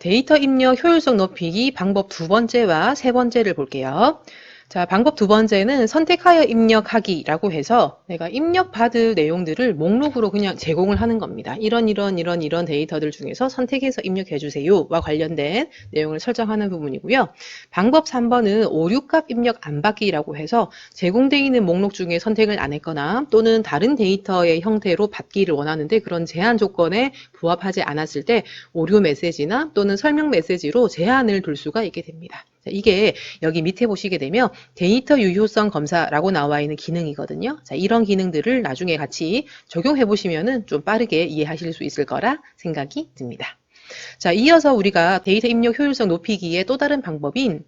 데이터 입력 효율성 높이기 방법 두 번째와 세 번째를 볼게요. 자, 방법 두 번째는 선택하여 입력하기라고 해서 내가 입력받을 내용들을 목록으로 그냥 제공을 하는 겁니다. 이런 이런 이런 이런 데이터들 중에서 선택해서 입력해 주세요와 관련된 내용을 설정하는 부분이고요. 방법 3번은 오류값 입력 안 받기라고 해서 제공되어 있는 목록 중에 선택을 안 했거나 또는 다른 데이터의 형태로 받기를 원하는데 그런 제한 조건에 부합하지 않았을 때 오류 메시지나 또는 설명 메시지로 제한을 둘 수가 있게 됩니다. 자, 이게 여기 밑에 보시게 되면 데이터 유효성 검사라고 나와 있는 기능이거든요. 자, 이런 기능들을 나중에 같이 적용해 보시면은 좀 빠르게 이해하실 수 있을 거라 생각이 듭니다. 자, 이어서 우리가 데이터 입력 효율성 높이기의 또 다른 방법인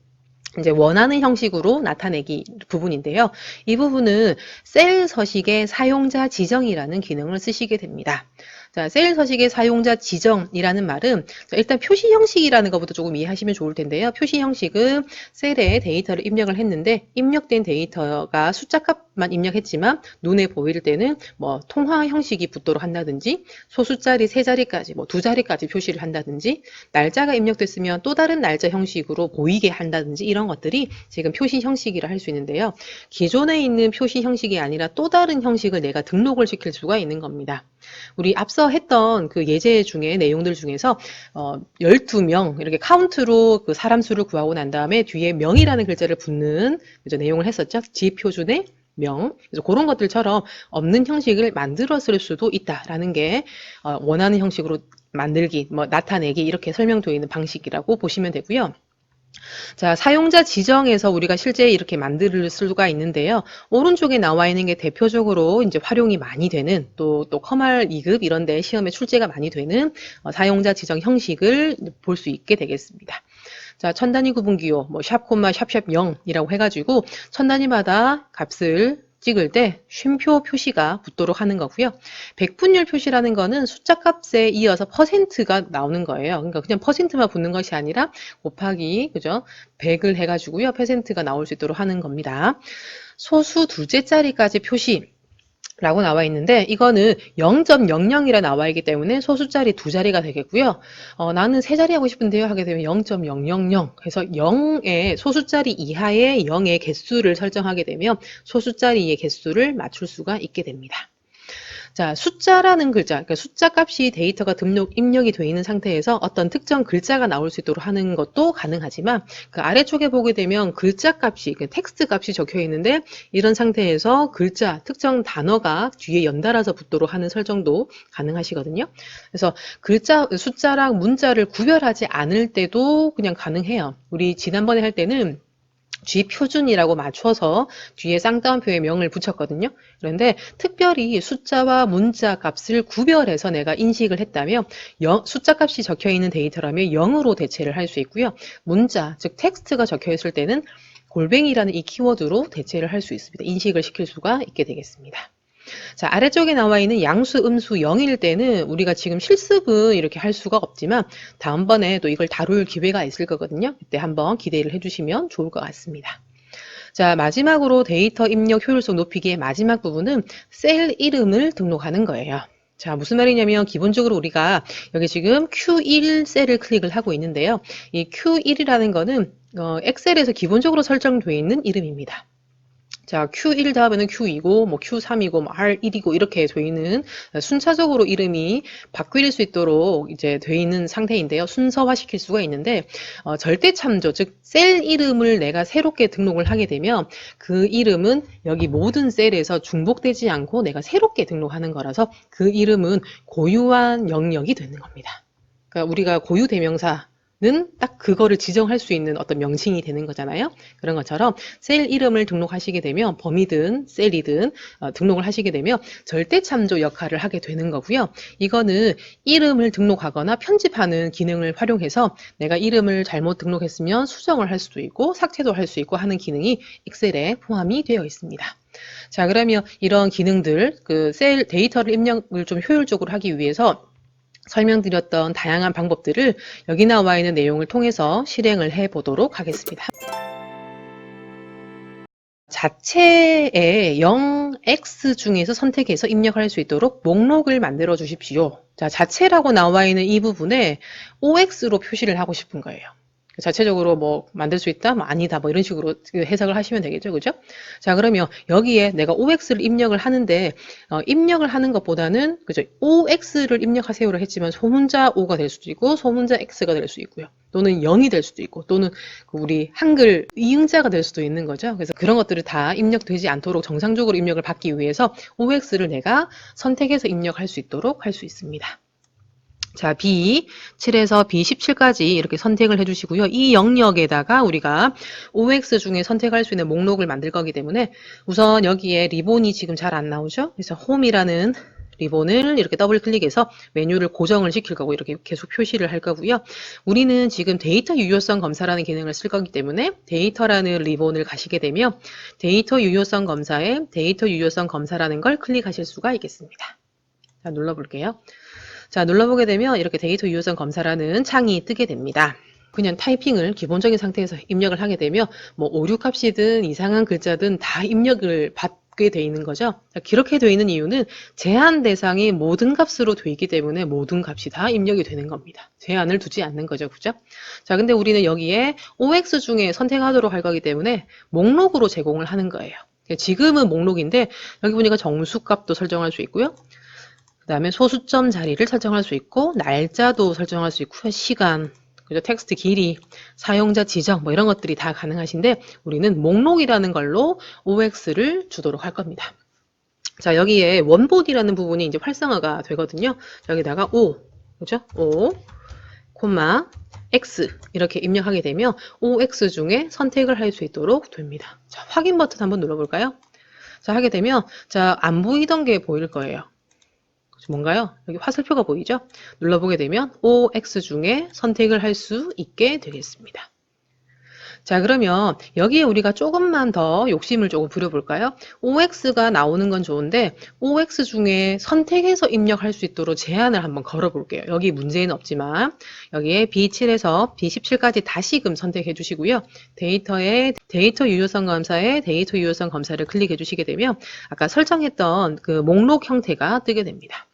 이제 원하는 형식으로 나타내기 부분인데요. 이 부분은 셀 서식의 사용자 지정이라는 기능을 쓰시게 됩니다. 자, 셀 서식의 사용자 지정이라는 말은 자, 일단 표시 형식이라는 것부터 조금 이해하시면 좋을 텐데요. 표시 형식은 셀에 데이터를 입력을 했는데 입력된 데이터가 숫자 값만 입력했지만 눈에 보일 때는 뭐 통화 형식이 붙도록 한다든지 소수자리 세 자리까지 뭐 두 자리까지 표시를 한다든지 날짜가 입력됐으면 또 다른 날짜 형식으로 보이게 한다든지 이런 것들이 지금 표시 형식이라 할 수 있는데요. 기존에 있는 표시 형식이 아니라 또 다른 형식을 내가 등록을 시킬 수가 있는 겁니다. 우리 앞서 했던 그 예제 중에 내용들 중에서 어, 12명 이렇게 카운트로 그 사람 수를 구하고 난 다음에 뒤에 명이라는 글자를 붙는 그죠, 내용을 했었죠. 지표준의 명. 그래서 그런 것들처럼 없는 형식을 만들었을 수도 있다라는 게 어, 원하는 형식으로 만들기, 뭐 나타내기 이렇게 설명되어 있는 방식이라고 보시면 되고요. 자, 사용자 지정에서 우리가 실제 이렇게 만들 수가 있는데요. 오른쪽에 나와 있는 게 대표적으로 이제 활용이 많이 되는 또, 또 커말 2급 이런 데 시험에 출제가 많이 되는 어, 사용자 지정 형식을 볼 수 있게 되겠습니다. 자, 천 단위 구분 기호, 뭐, 샵, 콤마, 샵 샵 0이라고 해가지고, 천 단위마다 값을 찍을 때 쉼표 표시가 붙도록 하는 거고요. 백분율 표시라는 거는 숫자 값에 이어서 퍼센트가 나오는 거예요. 그러니까 그냥 퍼센트만 붙는 것이 아니라 곱하기 그죠? 100을 해가지고요. 퍼센트가 나올 수 있도록 하는 겁니다. 소수 둘째 자리까지 표시 라고 나와 있는데 이거는 0.00이라 나와 있기 때문에 소수자리 두 자리가 되겠고요. 어, 나는 세 자리 하고 싶은데요 하게 되면 0.000 해서 0의 소수자리 이하의 0의 개수를 설정하게 되면 소수자리의 개수를 맞출 수가 있게 됩니다. 자, 숫자라는 글자, 그러니까 숫자 값이 데이터가 등록, 입력이 되어 있는 상태에서 어떤 특정 글자가 나올 수 있도록 하는 것도 가능하지만 그 아래쪽에 보게 되면 글자 값이, 그 텍스트 값이 적혀 있는데 이런 상태에서 글자, 특정 단어가 뒤에 연달아서 붙도록 하는 설정도 가능하시거든요. 그래서 글자, 숫자랑 문자를 구별하지 않을 때도 그냥 가능해요. 우리 지난번에 할 때는 G 표준이라고 맞춰서 뒤에 쌍따옴표의 명을 붙였거든요. 그런데 특별히 숫자와 문자 값을 구별해서 내가 인식을 했다면 영, 숫자 값이 적혀 있는 데이터라면 0으로 대체를 할 수 있고요. 문자, 즉 텍스트가 적혀 있을 때는 골뱅이라는 이 키워드로 대체를 할 수 있습니다. 인식을 시킬 수가 있게 되겠습니다. 자, 아래쪽에 나와 있는 양수, 음수 0일 때는 우리가 지금 실습은 이렇게 할 수가 없지만 다음번에 또 이걸 다룰 기회가 있을 거거든요. 그때 한번 기대를 해주시면 좋을 것 같습니다. 자, 마지막으로 데이터 입력 효율성 높이기의 마지막 부분은 셀 이름을 등록하는 거예요. 자, 무슨 말이냐면 기본적으로 우리가 여기 지금 Q1 셀을 클릭을 하고 있는데요. 이 Q1이라는 거는 어, 엑셀에서 기본적으로 설정되어 있는 이름입니다. 자, Q1 다음에는 Q2고, 뭐 Q3이고, 뭐 R1이고 이렇게 되어 있는 순차적으로 이름이 바뀔 수 있도록 이제 되어 있는 상태인데요. 순서화 시킬 수가 있는데 어, 절대 참조, 즉 셀 이름을 내가 새롭게 등록을 하게 되면 그 이름은 여기 모든 셀에서 중복되지 않고 내가 새롭게 등록하는 거라서 그 이름은 고유한 영역이 되는 겁니다. 그러니까 우리가 고유 대명사 딱 그거를 지정할 수 있는 어떤 명칭이 되는 거잖아요. 그런 것처럼 셀 이름을 등록하시게 되면 범위든 셀이든 어, 등록을 하시게 되면 절대 참조 역할을 하게 되는 거고요. 이거는 이름을 등록하거나 편집하는 기능을 활용해서 내가 이름을 잘못 등록했으면 수정을 할 수도 있고 삭제도 할 수 있고 하는 기능이 엑셀에 포함이 되어 있습니다. 자, 그러면 이런 기능들, 그 셀 데이터를 입력을 좀 효율적으로 하기 위해서 설명드렸던 다양한 방법들을 여기 나와 있는 내용을 통해서 실행을 해 보도록 하겠습니다. 자체의 0x 중에서 선택해서 입력할 수 있도록 목록을 만들어 주십시오. 자, 자체라고 나와 있는 이 부분에 OX로 표시를 하고 싶은 거예요. 자체적으로 뭐 만들 수 있다? 뭐 아니다. 뭐 이런 식으로 그 해석을 하시면 되겠죠. 그죠? 자, 그러면 여기에 내가 OX를 입력을 하는데, 어, 입력을 하는 것보다는, 그죠? OX를 입력하세요를 했지만 소문자 O가 될 수도 있고, 소문자 X가 될 수 있고요. 또는 0이 될 수도 있고, 또는 그 우리 한글 이응자가 될 수도 있는 거죠. 그래서 그런 것들을 다 입력되지 않도록 정상적으로 입력을 받기 위해서 OX를 내가 선택해서 입력할 수 있도록 할 수 있습니다. 자, B 7에서 B 17까지 이렇게 선택을 해주시고요. 이 영역에다가 우리가 OX 중에 선택할 수 있는 목록을 만들 거기 때문에 우선 여기에 리본이 지금 잘 안 나오죠? 그래서 홈이라는 리본을 이렇게 더블 클릭해서 메뉴를 고정을 시킬 거고 이렇게 계속 표시를 할 거고요. 우리는 지금 데이터 유효성 검사라는 기능을 쓸 거기 때문에 데이터라는 리본을 가시게 되면 데이터 유효성 검사에 데이터 유효성 검사라는 걸 클릭하실 수가 있겠습니다. 자, 눌러볼게요. 자, 눌러보게 되면 이렇게 데이터 유효성 검사라는 창이 뜨게 됩니다. 그냥 타이핑을 기본적인 상태에서 입력을 하게 되면 뭐 오류 값이든 이상한 글자든 다 입력을 받게 돼 있는 거죠. 자, 그렇게 돼 있는 이유는 제한 대상이 모든 값으로 돼 있기 때문에 모든 값이 다 입력이 되는 겁니다. 제한을 두지 않는 거죠. 그죠? 자, 근데 우리는 여기에 OX 중에 선택하도록 할 거기 때문에 목록으로 제공을 하는 거예요. 지금은 목록인데 여기 보니까 정수값도 설정할 수 있고요. 그 다음에 소수점 자리를 설정할 수 있고 날짜도 설정할 수 있고요. 시간, 그죠? 텍스트 길이, 사용자 지정 뭐 이런 것들이 다 가능하신데 우리는 목록이라는 걸로 OX를 주도록 할 겁니다. 자 여기에 원본이라는 부분이 이제 활성화가 되거든요. 여기다가 O, 그죠? O, 콤마 X 이렇게 입력하게 되면 OX 중에 선택을 할 수 있도록 됩니다. 자 확인 버튼 한번 눌러볼까요? 자 하게 되면 자 안 보이던 게 보일 거예요. 뭔가요? 여기 화살표가 보이죠? 눌러보게 되면 OX 중에 선택을 할 수 있게 되겠습니다. 자 그러면 여기에 우리가 조금만 더 욕심을 조금 부려볼까요? OX가 나오는 건 좋은데 OX 중에 선택해서 입력할 수 있도록 제한을 한번 걸어볼게요. 여기 문제는 없지만 여기에 B7에서 B17까지 다시금 선택해 주시고요. 데이터에 데이터 유효성 검사에 데이터 유효성 검사를 클릭해 주시게 되면 아까 설정했던 그 목록 형태가 뜨게 됩니다.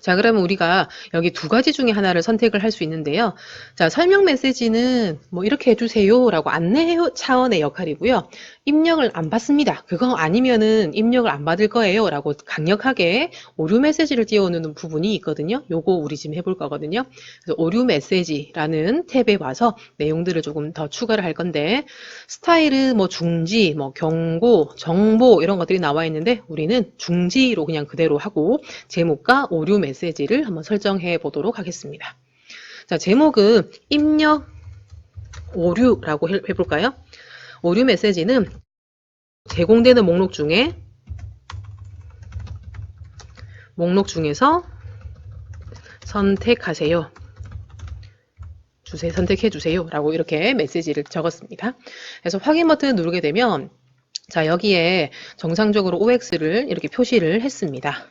자, 그러면 우리가 여기 두 가지 중에 하나를 선택을 할 수 있는데요. 자, 설명 메시지는 뭐 이렇게 해주세요 라고 안내 차원의 역할이고요. 입력을 안 받습니다. 그거 아니면은 입력을 안 받을 거예요 라고 강력하게 오류 메시지를 띄워놓는 부분이 있거든요. 요거 우리 지금 해볼 거거든요. 그래서 오류 메시지라는 탭에 와서 내용들을 조금 더 추가를 할 건데 스타일은 뭐 중지, 뭐 경고, 정보 이런 것들이 나와 있는데 우리는 중지로 그냥 그대로 하고 제목과 오류 메시지 를 한번 설정해 보도록 하겠습니다. 자, 제목은 입력 오류라고 해볼까요? 오류 메시지는 제공되는 목록 중에 목록 중에서 선택하세요. 주세 선택해 주세요. 라고 이렇게 메시지를 적었습니다. 그래서 확인 버튼 누르게 되면 자 여기에 정상적으로 OX를 이렇게 표시를 했습니다.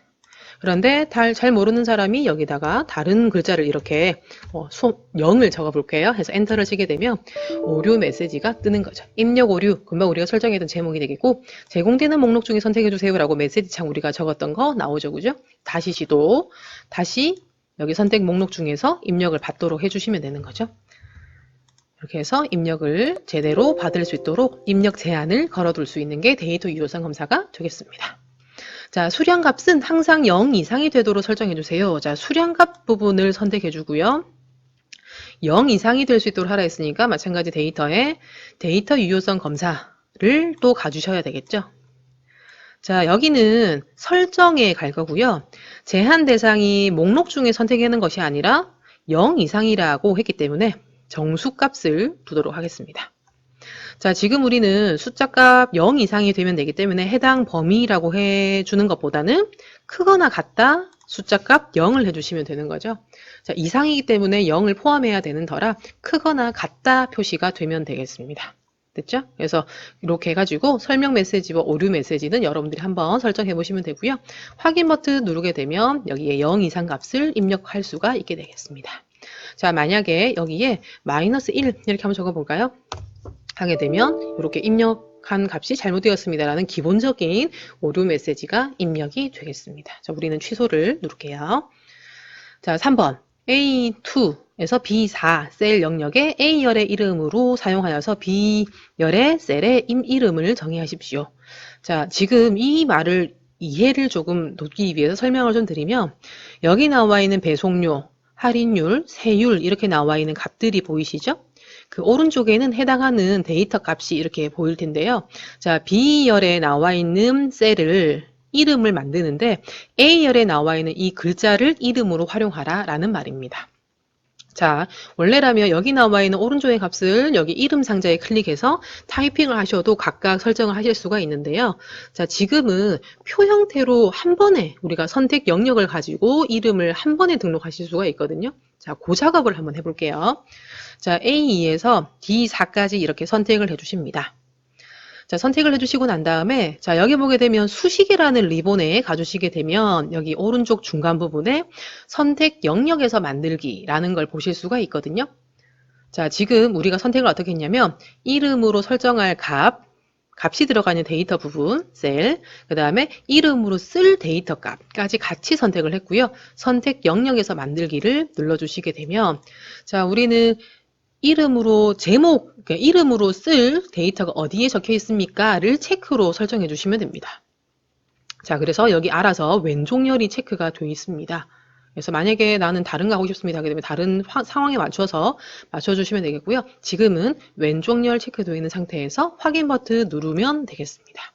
그런데 잘 모르는 사람이 여기다가 다른 글자를 이렇게 어, 0을 적어 볼게요. 해서 엔터를 치게 되면 오류 메시지가 뜨는 거죠. 입력 오류, 금방 우리가 설정했던 제목이 되겠고 제공되는 목록 중에 선택해 주세요 라고 메시지 창 우리가 적었던 거 나오죠. 그죠? 다시 시도, 다시 여기 선택 목록 중에서 입력을 받도록 해주시면 되는 거죠. 이렇게 해서 입력을 제대로 받을 수 있도록 입력 제한을 걸어둘 수 있는 게 데이터 유효성 검사가 되겠습니다. 자, 수량값은 항상 0 이상이 되도록 설정해 주세요. 자, 수량값 부분을 선택해 주고요. 0 이상이 될 수 있도록 하라 했으니까 마찬가지 데이터에 데이터 유효성 검사를 또 가주셔야 되겠죠. 자, 여기는 설정에 갈 거고요. 제한 대상이 목록 중에 선택하는 것이 아니라 0 이상이라고 했기 때문에 정수값을 두도록 하겠습니다. 자, 지금 우리는 숫자값 0 이상이 되면 되기 때문에 해당 범위라고 해주는 것보다는 크거나 같다 숫자값 0을 해주시면 되는 거죠. 자, 이상이기 때문에 0을 포함해야 되는 터라 크거나 같다 표시가 되면 되겠습니다. 됐죠? 그래서 이렇게 해가지고 설명 메시지와 오류 메시지는 여러분들이 한번 설정해 보시면 되고요. 확인 버튼 누르게 되면 여기에 0 이상 값을 입력할 수가 있게 되겠습니다. 자, 만약에 여기에 마이너스 1 이렇게 한번 적어 볼까요? 하게 되면 이렇게 입력 입력한 값이 잘못되었습니다라는 기본적인 오류 메시지가 입력이 되겠습니다. 자, 우리는 취소를 누를게요. 자, 3번. A2에서 B4 셀 영역에 A열의 이름으로 사용하여서 B열의 셀의 임 이름을 정의하십시오. 자, 지금 이 말을 이해를 조금 돕기 위해서 설명을 좀 드리면 여기 나와 있는 배송료, 할인율, 세율 이렇게 나와 있는 값들이 보이시죠? 그 오른쪽에는 해당하는 데이터 값이 이렇게 보일 텐데요. 자, B열에 나와 있는 셀을 이름을 만드는데 A열에 나와 있는 이 글자를 이름으로 활용하라 라는 말입니다. 자, 원래라면 여기 나와 있는 오른쪽의 값을 여기 이름 상자에 클릭해서 타이핑을 하셔도 각각 설정을 하실 수가 있는데요. 자, 지금은 표 형태로 한 번에 우리가 선택 영역을 가지고 이름을 한 번에 등록하실 수가 있거든요. 자, 그 작업을 한번 해볼게요. 자, A2에서 D4까지 이렇게 선택을 해주십니다. 자, 선택을 해주시고 난 다음에, 자, 여기 보게 되면 수식이라는 리본에 가주시게 되면, 여기 오른쪽 중간 부분에 선택 영역에서 만들기라는 걸 보실 수가 있거든요. 자, 지금 우리가 선택을 어떻게 했냐면, 이름으로 설정할 값, 값이 들어가는 데이터 부분, 셀, 그 다음에 이름으로 쓸 데이터 값까지 같이 선택을 했고요. 선택 영역에서 만들기를 눌러주시게 되면, 자, 우리는 이름으로 제목, 그러니까 이름으로 쓸 데이터가 어디에 적혀 있습니까?를 체크로 설정해 주시면 됩니다. 자, 그래서 여기 알아서 왼쪽열이 체크가 되어 있습니다. 그래서 만약에 나는 다른 거 하고 싶습니다 하게 되면 다른 화- 상황에 맞춰서 맞춰주시면 되겠고요. 지금은 왼쪽 열 체크되어 있는 상태에서 확인 버튼 누르면 되겠습니다.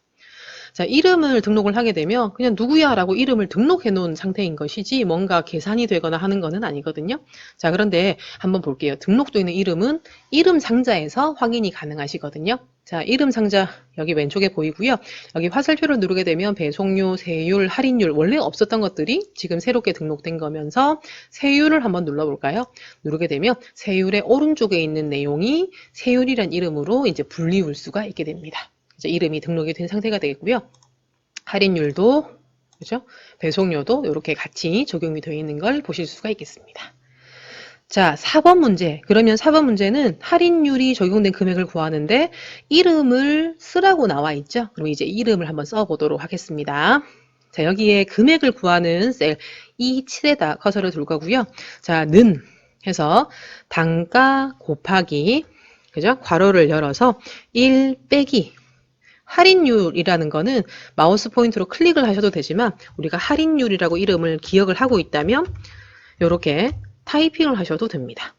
자, 이름을 등록을 하게 되면 그냥 누구야 라고 이름을 등록해 놓은 상태인 것이지 뭔가 계산이 되거나 하는 것은 아니거든요. 자, 그런데 한번 볼게요. 등록되어 있는 이름은 이름 상자에서 확인이 가능하시거든요. 자, 이름 상자 여기 왼쪽에 보이고요. 여기 화살표를 누르게 되면 배송료, 세율, 할인율 원래 없었던 것들이 지금 새롭게 등록된 거면서 세율을 한번 눌러볼까요? 누르게 되면 세율의 오른쪽에 있는 내용이 세율이란 이름으로 이제 분리울 수가 있게 됩니다. 이름이 등록이 된 상태가 되겠고요. 할인율도 그죠? 배송료도 이렇게 같이 적용이 되어 있는 걸 보실 수가 있겠습니다. 자, 4번 문제. 그러면 4번 문제는 할인율이 적용된 금액을 구하는데 이름을 쓰라고 나와 있죠? 그럼 이제 이름을 한번 써보도록 하겠습니다. 자, 여기에 금액을 구하는 셀 E7에다 커서를 둘 거고요. 자, 는 해서 단가 곱하기 그죠? 괄호를 열어서 1 빼기 할인율이라는 거는 마우스 포인트로 클릭을 하셔도 되지만 우리가 할인율이라고 이름을 기억을 하고 있다면 이렇게 타이핑을 하셔도 됩니다.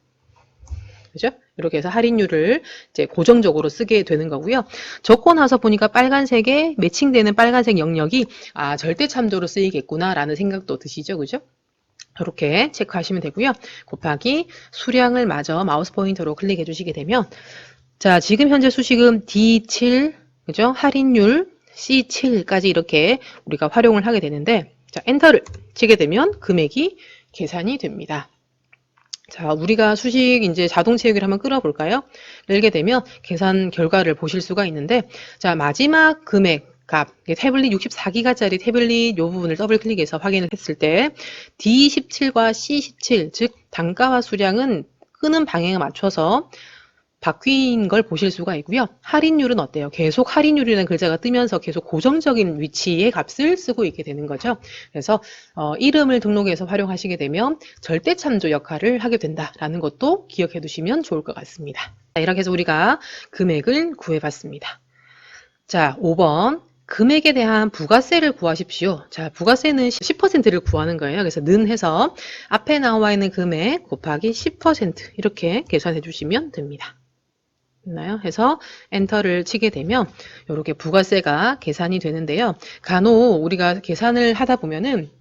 그죠? 이렇게 해서 할인율을 이제 고정적으로 쓰게 되는 거고요. 적고 나서 보니까 빨간색에 매칭되는 빨간색 영역이 아, 절대 참조로 쓰이겠구나라는 생각도 드시죠. 그죠? 이렇게 체크하시면 되고요. 곱하기 수량을 마저 마우스 포인터로 클릭해 주시게 되면 자, 지금 현재 수식은 D7 그죠? 할인율 C7까지 이렇게 우리가 활용을 하게 되는데 자, 엔터를 치게 되면 금액이 계산이 됩니다. 자, 우리가 수식 이제 자동 채우기를 한번 끌어볼까요? 열게 되면 계산 결과를 보실 수가 있는데 자, 마지막 금액 값, 태블릿 64기가짜리 태블릿 이 부분을 더블 클릭해서 확인을 했을 때 D17과 C17, 즉 단가와 수량은 끄는 방향에 맞춰서 바뀐 걸 보실 수가 있고요. 할인율은 어때요? 계속 할인율이라는 글자가 뜨면서 계속 고정적인 위치의 값을 쓰고 있게 되는 거죠. 그래서 어, 이름을 등록해서 활용하시게 되면 절대 참조 역할을 하게 된다라는 것도 기억해 두시면 좋을 것 같습니다. 자, 이렇게 해서 우리가 금액을 구해봤습니다. 자, 5번. 금액에 대한 부가세를 구하십시오. 자, 부가세는 10%를 구하는 거예요. 그래서 는 해서 앞에 나와 있는 금액 곱하기 10% 이렇게 계산해 주시면 됩니다. 있나요? 해서 엔터를 치게 되면 이렇게 부가세가 계산이 되는데요. 간혹 우리가 계산을 하다 보면은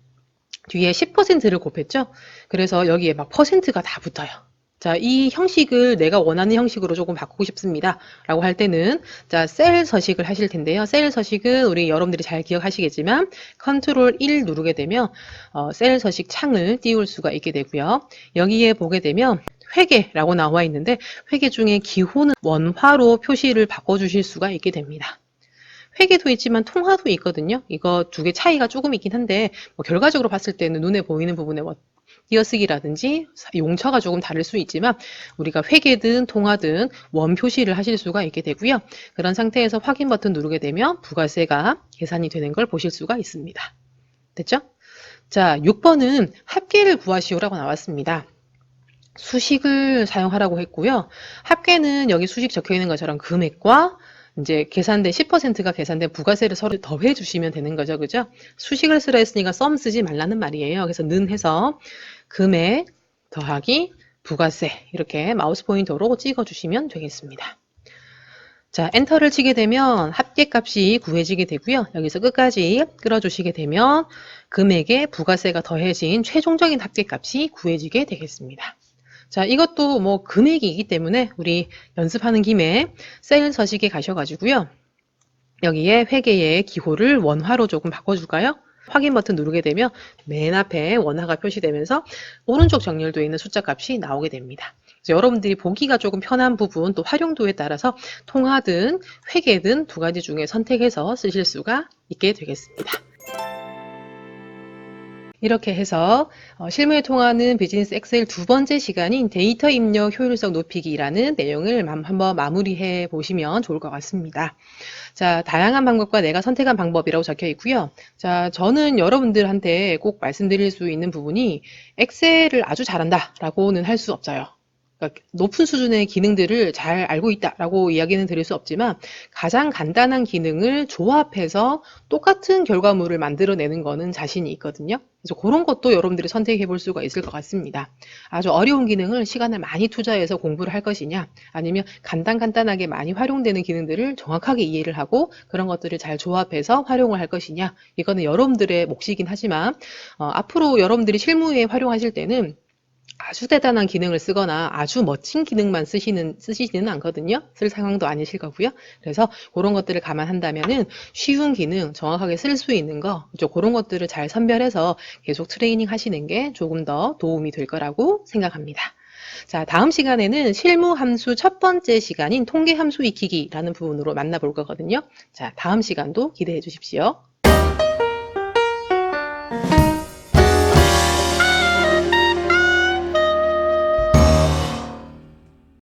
뒤에 10%를 곱했죠? 그래서 여기에 막 퍼센트가 다 붙어요. 자, 이 형식을 내가 원하는 형식으로 조금 바꾸고 싶습니다. 라고 할 때는, 자, 셀 서식을 하실 텐데요. 셀 서식은 우리 여러분들이 잘 기억하시겠지만, 컨트롤 1 누르게 되면, 어, 셀 서식 창을 띄울 수가 있게 되고요. 여기에 보게 되면, 회계라고 나와 있는데, 회계 중에 기호는 원화로 표시를 바꿔주실 수가 있게 됩니다. 회계도 있지만 통화도 있거든요. 이거 두 개 차이가 조금 있긴 한데, 뭐 결과적으로 봤을 때는 눈에 보이는 부분에 뭐 띄어쓰기라든지 용처가 조금 다를 수 있지만 우리가 회계든 통화든 원 표시를 하실 수가 있게 되고요. 그런 상태에서 확인 버튼 누르게 되면 부가세가 계산이 되는 걸 보실 수가 있습니다. 됐죠? 자, 6번은 합계를 구하시오라고 나왔습니다. 수식을 사용하라고 했고요. 합계는 여기 수식 적혀 있는 것처럼 금액과 이제 계산된 10%가 계산된 부가세를 서로 더해 주시면 되는 거죠. 그죠? 수식을 쓰라 했으니까 썸 쓰지 말라는 말이에요. 그래서 는 해서 금액 더하기 부가세 이렇게 마우스 포인터로 찍어 주시면 되겠습니다. 자, 엔터를 치게 되면 합계값이 구해지게 되고요. 여기서 끝까지 끌어주시게 되면 금액에 부가세가 더해진 최종적인 합계값이 구해지게 되겠습니다. 자, 이것도 뭐 금액이기 때문에 우리 연습하는 김에 셀 서식에 가셔가지고요. 여기에 회계의 기호를 원화로 조금 바꿔줄까요? 확인 버튼 누르게 되면 맨 앞에 원화가 표시되면서 오른쪽 정렬되어 있는 숫자 값이 나오게 됩니다. 여러분들이 보기가 조금 편한 부분 또 활용도에 따라서 통화든 회계든 두 가지 중에 선택해서 쓰실 수가 있게 되겠습니다. 이렇게 해서 어, 실무에 통하는 비즈니스 엑셀 두 번째 시간인 데이터 입력 효율성 높이기라는 내용을 마- 한번 마무리해 보시면 좋을 것 같습니다. 자, 다양한 방법과 내가 선택한 방법이라고 적혀 있고요. 자, 저는 여러분들한테 꼭 말씀드릴 수 있는 부분이 엑셀을 아주 잘한다라고는 할 수 없어요. 그러니까 높은 수준의 기능들을 잘 알고 있다라고 이야기는 드릴 수 없지만 가장 간단한 기능을 조합해서 똑같은 결과물을 만들어내는 거는 자신이 있거든요. 그래서 그런 것도 여러분들이 선택해 볼 수가 있을 것 같습니다. 아주 어려운 기능을 시간을 많이 투자해서 공부를 할 것이냐, 아니면 간단간단하게 많이 활용되는 기능들을 정확하게 이해를 하고 그런 것들을 잘 조합해서 활용을 할 것이냐, 이거는 여러분들의 몫이긴 하지만 어, 앞으로 여러분들이 실무에 활용하실 때는 아주 대단한 기능을 쓰거나 아주 멋진 기능만 쓰시는, 쓰시지는 않거든요. 쓸 상황도 아니실 거고요. 그래서 그런 것들을 감안한다면은 쉬운 기능, 정확하게 쓸 수 있는 거? 그런 것들을 잘 선별해서 계속 트레이닝 하시는 게 조금 더 도움이 될 거라고 생각합니다. 자, 다음 시간에는 실무 함수 첫 번째 시간인 통계 함수 익히기라는 부분으로 만나볼 거거든요. 자, 다음 시간도 기대해 주십시오.